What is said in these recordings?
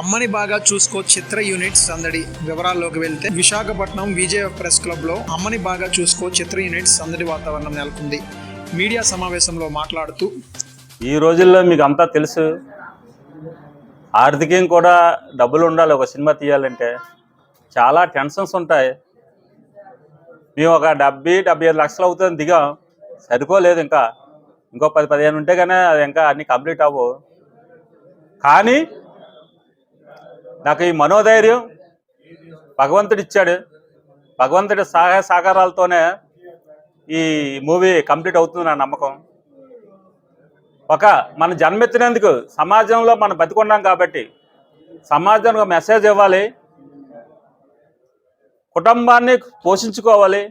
అమ్మని బాగా చూసుకో చిత్ర యూనిట్స్ సందడి వివరాల్లోకి వెళ్తే విశాఖపట్నం విజయ ప్రెస్ క్లబ్లో అమ్మని బాగా చూసుకో చిత్ర యూనిట్స్ సందడి వాతావరణం నెలకొంది. మీడియా సమావేశంలో మాట్లాడుతూ ఈ రోజుల్లో మీకు అంతా తెలుసు. ఆర్థికం కూడా డబ్బులు ఉండాలి ఒక సినిమా తీయాలంటే. చాలా టెన్షన్స్ ఉంటాయి. మేము ఒక డెబ్బై డెబ్బై ఐదు లక్షలు అవుతుంది దిగాం. సరిపోలేదు ఇంకా. ఇంకో పది పదిహేను ఉంటే కానీ అది ఇంకా అన్ని కంప్లీట్ అవ్వవు. కానీ నాకు ఈ మనోధైర్యం భగవంతుడు ఇచ్చాడు భగవంతుడి సహాయ సహకారాలతోనే ఈ మూవీ కంప్లీట్ అవుతుంది నా నమ్మకం. ఒక మన జన్మెత్తినందుకు సమాజంలో మనం బతికున్నాం కాబట్టి సమాజానికి ఒక మెసేజ్ ఇవ్వాలి. కుటుంబాన్ని పోషించుకోవాలి.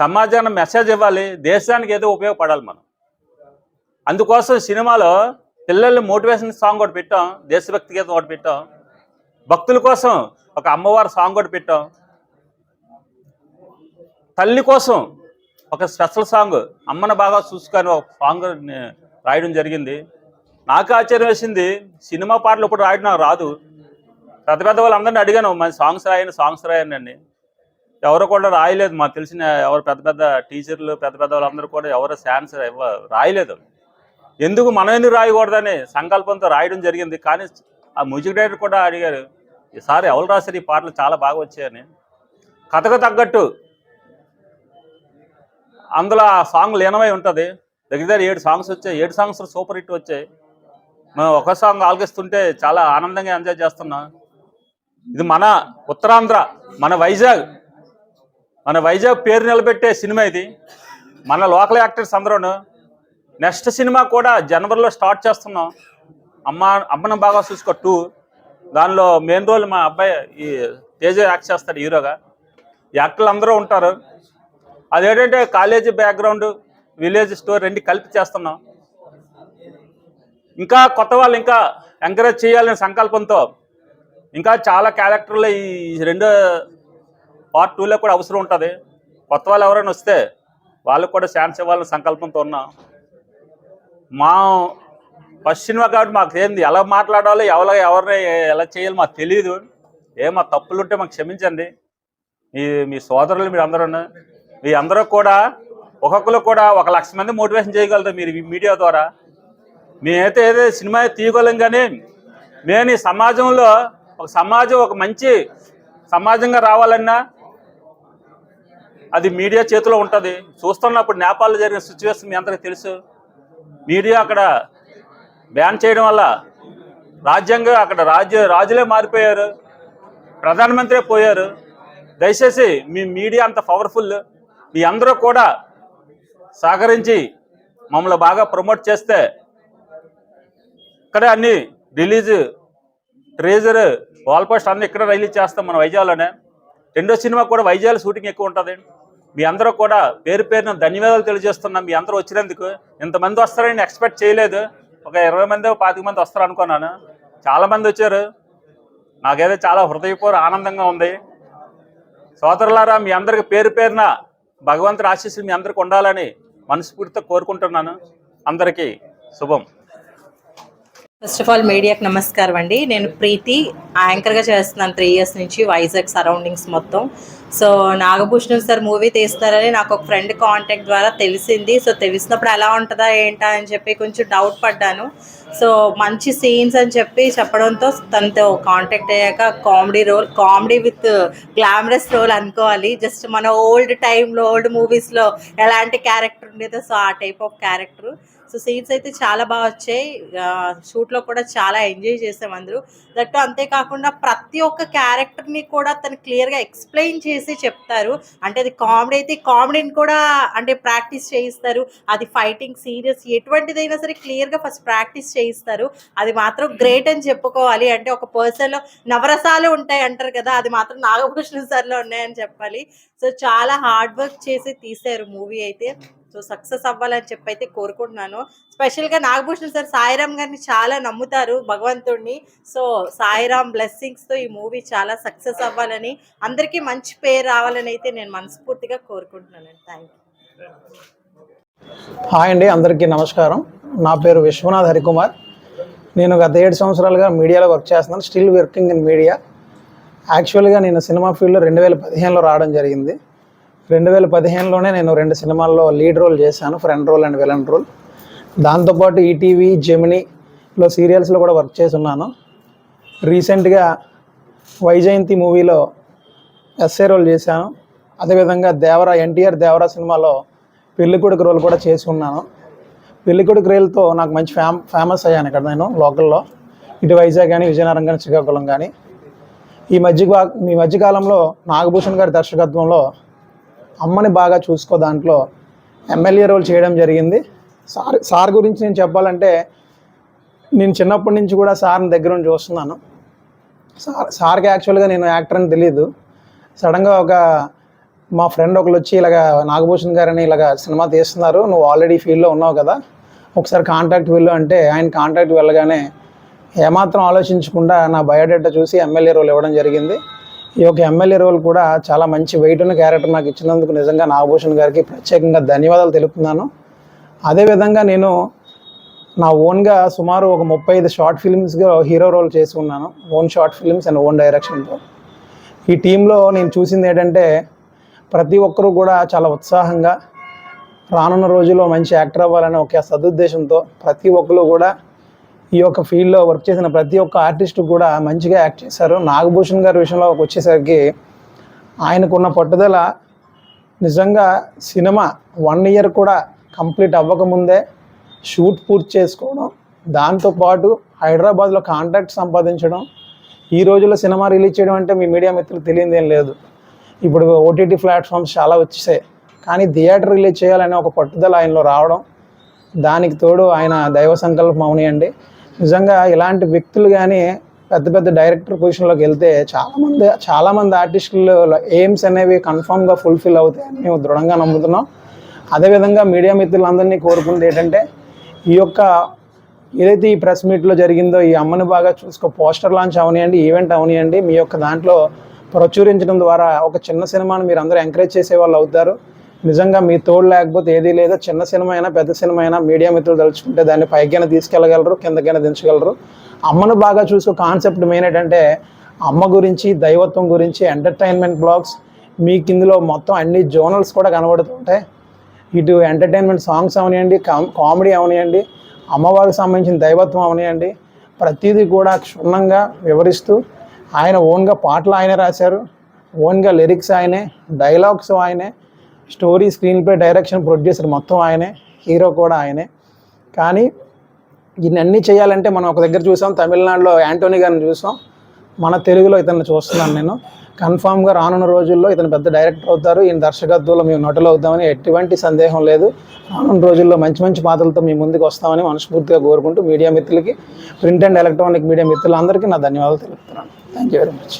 సమాజానికి మెసేజ్ ఇవ్వాలి. దేశానికి ఏదో ఉపయోగపడాలి మనం. అందుకోసం సినిమాలో పిల్లల్ని మోటివేషన్ సాంగ్ ఒకటి పెట్టాం. దేశభక్తి గీతం ఒకటి పెట్టాం. భక్తుల కోసం ఒక అమ్మవారి సాంగ్ కూడా పెట్టాం. తల్లి కోసం ఒక స్పెషల్ సాంగ్ అమ్మను బాగా చూసుకొని ఒక సాంగ్ రాయడం జరిగింది. నాకు ఆశ్చర్యం వేసింది సినిమా పాటలు ఇప్పుడు రాయడం నాకు రాదు. పెద్ద పెద్ద వాళ్ళందరినీ అడిగాను మన సాంగ్స్ రాయని సాంగ్స్ రాయని అండి ఎవరు కూడా రాయలేదు మాకు తెలిసిన ఎవరు పెద్ద పెద్ద టీచర్లు పెద్ద పెద్ద వాళ్ళందరూ కూడా ఎవరు శాన్స్ రాయలేదు. ఎందుకు మనం ఎందుకు రాయకూడదని సంకల్పంతో రాయడం జరిగింది కానీ ఆ మ్యూజిక్ డైరెక్టర్ కూడా అడిగారు ఈసారి ఎవరు రాశారు? ఈ పాటలు చాలా బాగా వచ్చాయని. కథకు తగ్గట్టు అందులో ఆ సాంగ్ లీనమై ఉంటుంది. దగ్గర దగ్గర ఏడు సాంగ్స్ వచ్చాయి. ఏడు సాంగ్స్ సూపర్ హిట్ వచ్చాయి. మేము ఒక సాంగ్ ఆలకిస్తుంటే చాలా ఆనందంగా ఎంజాయ్ చేస్తున్నాం. ఇది మన ఉత్తరాంధ్ర మన వైజాగ్ మన వైజాగ్ పేరు నిలబెట్టే సినిమా ఇది. మన లోకల్ యాక్టర్స్ అందరూ నెక్స్ట్ సినిమా కూడా జనవరిలో స్టార్ట్ చేస్తున్నాం. అమ్మ అమ్మను బాగా చూసుకో టూ. దానిలో మెయిన్ రోల్ మా అబ్బాయి ఈ తేజ యాక్ట్ చేస్తాడు హీరోగా. యాక్టర్లు అందరూ ఉంటారు. అదేంటంటే కాలేజీ బ్యాక్గ్రౌండ్ విలేజ్ స్టోరీ రెండు కలిపి చేస్తున్నాం. ఇంకా కొత్త వాళ్ళు ఇంకా ఎంకరేజ్ చేయాలనే సంకల్పంతో ఇంకా చాలా క్యారెక్టర్లు ఈ రెండో పార్ట్ టూలో కూడా అవసరం ఉంటుంది. కొత్త వాళ్ళు ఎవరైనా వస్తే వాళ్ళకు కూడా ఛాన్స్ ఇవ్వాలనే సంకల్పంతో ఉన్నాం. మా ఫస్ట్ సినిమా కాబట్టి మాకు ఏంది? ఎలా మాట్లాడాలో ఎవరు ఎవరిని ఎలా చేయాలో మాకు తెలియదు ఏమో తప్పులు తప్పులుంటే మాకు క్షమించండి. మీ మీ సోదరులు మీరు అందరూ మీ అందరూ కూడా ఒక్కొక్కరు కూడా ఒక లక్ష మంది మోటివేషన్ చేయగలుగుతారు మీరు మీడియా ద్వారా. మేమైతే ఏదో సినిమా తీయగలం కానీ మేము ఈ సమాజంలో ఒక సమాజం ఒక మంచి సమాజంగా రావాలన్నా అది మీడియా చేతిలో ఉంటుంది. చూస్తున్నప్పుడు నేపాల్లో జరిగిన సిచ్యువేషన్ మీ అందరికీ తెలుసు. మీడియా అక్కడ బ్యాన్ చేయడం వల్ల రాజ్యాంగం అక్కడ రాజ్య రాజులే మారిపోయారు ప్రధానమంత్రి పోయారు. దయచేసి మీ మీడియా అంత పవర్ఫుల్ మీ అందరూ కూడా సహకరించి మమ్మల్ని బాగా ప్రమోట్ చేస్తే ఇక్కడ అన్ని రిలీజ్ ట్రేజర్ వాల్ పోస్ట్ అన్ని ఇక్కడ రిలీజ్ చేస్తాం మన వైజాగ్లోనే. రెండో సినిమా కూడా వైజాగ్ షూటింగ్ ఎక్కువ ఉంటుంది. మీ అందరూ కూడా పేరు పేరున ధన్యవాదాలు తెలియజేస్తున్నాం. మీ అందరూ వచ్చినందుకు ఇంతమంది వస్తారని ఎక్స్పెక్ట్ చేయలేదు. ఒక ఇరవై మంది పాతిక మంది వస్తారు అనుకున్నాను. చాలా మంది వచ్చారు. నాకైతే చాలా హృదయపూర్వ ఆనందంగా ఉంది. సోదరులారా మీ అందరికి పేరు పేరున భగవంతుడి ఆశీస్సులు మీ అందరికి ఉండాలని మనస్ఫూర్తితో కోరుకుంటున్నాను. అందరికీ శుభం. ఫస్ట్ ఆఫ్ ఆల్ మీడియాకి నమస్కారం అండి. నేను ప్రీతి యాంకర్గా చేస్తున్నాను త్రీ ఇయర్స్ నుంచి వైజాగ్ సరౌండింగ్స్ మొత్తం. సో నాగభూషణం సార్ మూవీ తీస్తారని నాకు ఒక ఫ్రెండ్ కాంటాక్ట్ ద్వారా తెలిసింది. సో తెలిసినప్పుడు ఎలా ఉంటుందా ఏంటా అని చెప్పి కొంచెం డౌట్ పడ్డాను. సో మంచి సీన్స్ అని చెప్పి చెప్పడంతో తనతో కాంటాక్ట్ అయ్యాక comedy role comedy with glamorous role అనుకోవాలి. జస్ట్ మన ఓల్డ్ టైంలో ఓల్డ్ మూవీస్లో ఎలాంటి క్యారెక్టర్ ఉండేదో సో ఆ type of character so scenes అయితే చాలా బాగా వచ్చాయి. షూట్లో కూడా చాలా ఎంజాయ్ చేసాం అందరూ. దట్టు అంతేకాకుండా ప్రతి ఒక్క క్యారెక్టర్ని కూడా తను క్లియర్గా ఎక్స్ప్లెయిన్ చేసి చెప్తారు. అంటే అది కామెడీ అయితే కామెడీని కూడా అంటే ప్రాక్టీస్ చేయిస్తారు. అది ఫైటింగ్ సీరియస్ ఎటువంటిదైనా సరే క్లియర్గా ఫస్ట్ ప్రాక్టీస్ చేయిస్తారు. అది మాత్రం గ్రేట్ అని చెప్పుకోవాలి. అంటే ఒక పర్సన్లో నవరసాలు ఉంటాయి అంటారు కదా అది మాత్రం నాగభూషణ సార్లో ఉన్నాయని చెప్పాలి. సో చాలా హార్డ్ వర్క్ చేసి తీశారు మూవీ అయితే. సో సక్సెస్ అవ్వాలని చెప్పి అయితే కోరుకుంటున్నాను. స్పెషల్గా నాగభూషణ్ సార్ సాయిరామ్ గారిని చాలా నమ్ముతారు భగవంతుడిని సో సాయిరామ్ బ్లెస్సింగ్స్తో ఈ మూవీ చాలా సక్సెస్ అవ్వాలని అందరికీ మంచి పేరు రావాలని అయితే నేను మనస్ఫూర్తిగా కోరుకుంటున్నాను థ్యాంక్ యూ హాయ్ అండి అందరికీ నమస్కారం. నా పేరు విశ్వనాథ్ హరికుమార్. నేను గత ఏడు సంవత్సరాలుగా మీడియాలో వర్క్ చేస్తున్నాను. Still working in media. యాక్చువల్గా నేను సినిమా ఫీల్డ్లో రెండు వేల పదిహేనులో రావడం జరిగింది. రెండు వేల పదిహేనులోనే నేను రెండు సినిమాల్లో లీడ్ రోల్ చేశాను friend role and villain role దాంతోపాటు ఈటీవీ జెమినీలో సీరియల్స్లో కూడా వర్క్ చేసి ఉన్నాను రీసెంట్గా వైజయంతి మూవీలో ఎస్ఏ రోల్ చేశాను. అదేవిధంగా దేవరా ఎన్టీఆర్ దేవరా సినిమాలో పెళ్ళికొడుకు రోల్ కూడా చేసి ఉన్నాను పెళ్ళికొడుకు రైలుతో నాకు మంచి ఫేమ్ ఫేమస్ అయ్యాను ఇక్కడ నేను లోకల్లో ఇటు వైజాగ్ కానీ విజయనగరం కానీ శ్రీకాకుళం కానీ ఈ మధ్య ఈ మధ్యకాలంలో నాగభూషణ్ గారి దర్శకత్వంలో అమ్మని బాగా చూసుకో దాంట్లో ఎమ్మెల్యే రోల్ చేయడం జరిగింది. సార్ సార్ గురించి నేను చెప్పాలంటే నేను చిన్నప్పటి నుంచి కూడా సార్ని దగ్గర నుంచి చూస్తున్నాను. సార్ సార్కి యాక్చువల్గా నేను యాక్టర్ అని తెలియదు సడన్గా ఒక మా ఫ్రెండ్ ఒకరు వచ్చి ఇలాగ నాగభూషణ్ గారని ఇలాగ సినిమా తీస్తున్నారు. నువ్వు ఆల్రెడీ ఫీల్డ్లో ఉన్నావు కదా. ఒకసారి కాంటాక్ట్ వెళ్ళు అంటే ఆయన కాంటాక్ట్ వెళ్ళగానే ఏమాత్రం ఆలోచించకుండా నా బయోడేటా చూసి ఎమ్మెల్యే రోల్ ఇవ్వడం జరిగింది. ఈ యొక్క ఎమ్మెల్యే రోల్ కూడా చాలా మంచి వెయిట్ ఉన్న క్యారెక్టర్ నాకు ఇచ్చినందుకు నిజంగా నాగభూషణ్ గారికి ప్రత్యేకంగా ధన్యవాదాలు తెలుపుతున్నాను. అదేవిధంగా నేను నా ఓన్గా సుమారు ఒక ముప్పై ఐదు షార్ట్ ఫిల్మ్స్గా హీరో రోల్ చేసి ఉన్నాను. Own short films and own డైరెక్షన్తో ఈ టీంలో నేను చూసింది ఏంటంటే ప్రతి ఒక్కరూ కూడా చాలా ఉత్సాహంగా రానున్న రోజుల్లో మంచి యాక్టర్ అవ్వాలనే ఒక సదుద్దేశంతో ప్రతి ఒక్కరు కూడా ఈ యొక్క ఫీల్డ్లో వర్క్ చేసిన ప్రతి ఒక్క ఆర్టిస్ట్ కూడా మంచిగా యాక్ట్ చేశారు. నాగభూషణ్ గారి విషయంలో వచ్చేసరికి ఆయనకున్న పట్టుదల నిజంగా సినిమా వన్ ఇయర్ కూడా కంప్లీట్ అవ్వకముందే షూట్ పూర్తి చేసుకోవడం దాంతోపాటు హైదరాబాద్లో కాంటాక్ట్ సంపాదించడం ఈ రోజుల్లో సినిమా రిలీజ్ చేయడం అంటే మీ మీడియా మిత్రులు తెలియదు ఏం లేదు. ఇప్పుడు ఓటీటీ ప్లాట్ఫామ్స్ చాలా వచ్చేసాయి. కానీ థియేటర్ రిలీజ్ చేయాలనే ఒక పట్టుదల ఆయనలో రావడం దానికి తోడు ఆయన దైవ సంకల్పం అవునియండి. నిజంగా ఇలాంటి వ్యక్తులు కానీ పెద్ద పెద్ద డైరెక్టర్ పొజిషన్లోకి వెళ్తే చాలామంది చాలామంది ఆర్టిస్టులు ఎయిమ్స్ అనేవి కన్ఫామ్గా ఫుల్ఫిల్ అవుతాయని మేము దృఢంగా నమ్ముతున్నాం. అదేవిధంగా మీడియా మిత్రులందరినీ కోరుకుంది ఏంటంటే ఈ యొక్క ఏదైతే ఈ ప్రెస్ మీట్లో జరిగిందో ఈ అమ్మని బాగా చూసుకో పోస్టర్ లాంచ్ అవనియండి ఈవెంట్ అవనియండి మీ యొక్క దాంట్లో ప్రచురించడం ద్వారా ఒక చిన్న సినిమాను మీరు అందరూ ఎంకరేజ్ చేసే వాళ్ళు అవుతారు. నిజంగా మీ తోడు లేకపోతే ఏదీ లేదా. చిన్న సినిమా అయినా పెద్ద సినిమా అయినా మీడియా మిత్రులు తలుచుకుంటే దాన్ని పైకైనా తీసుకెళ్ళగలరు కిందకైనా దించగలరు. అమ్మను బాగా చూసుకో కాన్సెప్ట్ మెయిన్ ఏంటంటే అమ్మ గురించి దైవత్వం గురించి ఎంటర్టైన్మెంట్ బ్లాగ్స్ మీకు ఇందులో మొత్తం అన్ని జోనల్స్ కూడా కనబడుతుంటాయి. ఇటు ఎంటర్టైన్మెంట్ సాంగ్స్ అవనియండి కామెడీ అవనియండి అమ్మవారికి సంబంధించిన దైవత్వం అవనియండి ప్రతిదీ కూడా క్షుణ్ణంగా వివరిస్తూ ఆయన ఓన్గా పాటలు ఆయనే రాశారు. ఓన్గా లిరిక్స్ ఆయనే డైలాగ్స్ ఆయనే story screenplay direction producer మొత్తం ఆయనే హీరో కూడా ఆయనే. కానీ ఇన్ని చేయాలంటే మనం ఒక దగ్గర చూసాం తమిళనాడులో యాంటోనీ గారిని చూసాం. మన తెలుగులో ఇతన్ని చూస్తున్నాను నేను. కన్ఫామ్గా రానున్న రోజుల్లో ఇతను పెద్ద డైరెక్టర్ అవుతారు. ఈయన దర్శకత్వంలో మేము నటులు అవుతామని ఎటువంటి సందేహం లేదు. రానున్న రోజుల్లో మంచి మంచి పాత్రలతో మీ ముందుకు వస్తామని మనస్ఫూర్తిగా కోరుకుంటూ మీడియా మిత్రులకి ప్రింట్ అండ్ ఎలక్ట్రానిక్ మీడియా మిత్రులందరికీ నా ధన్యవాదాలు తెలుపుతున్నాను. Thank you very much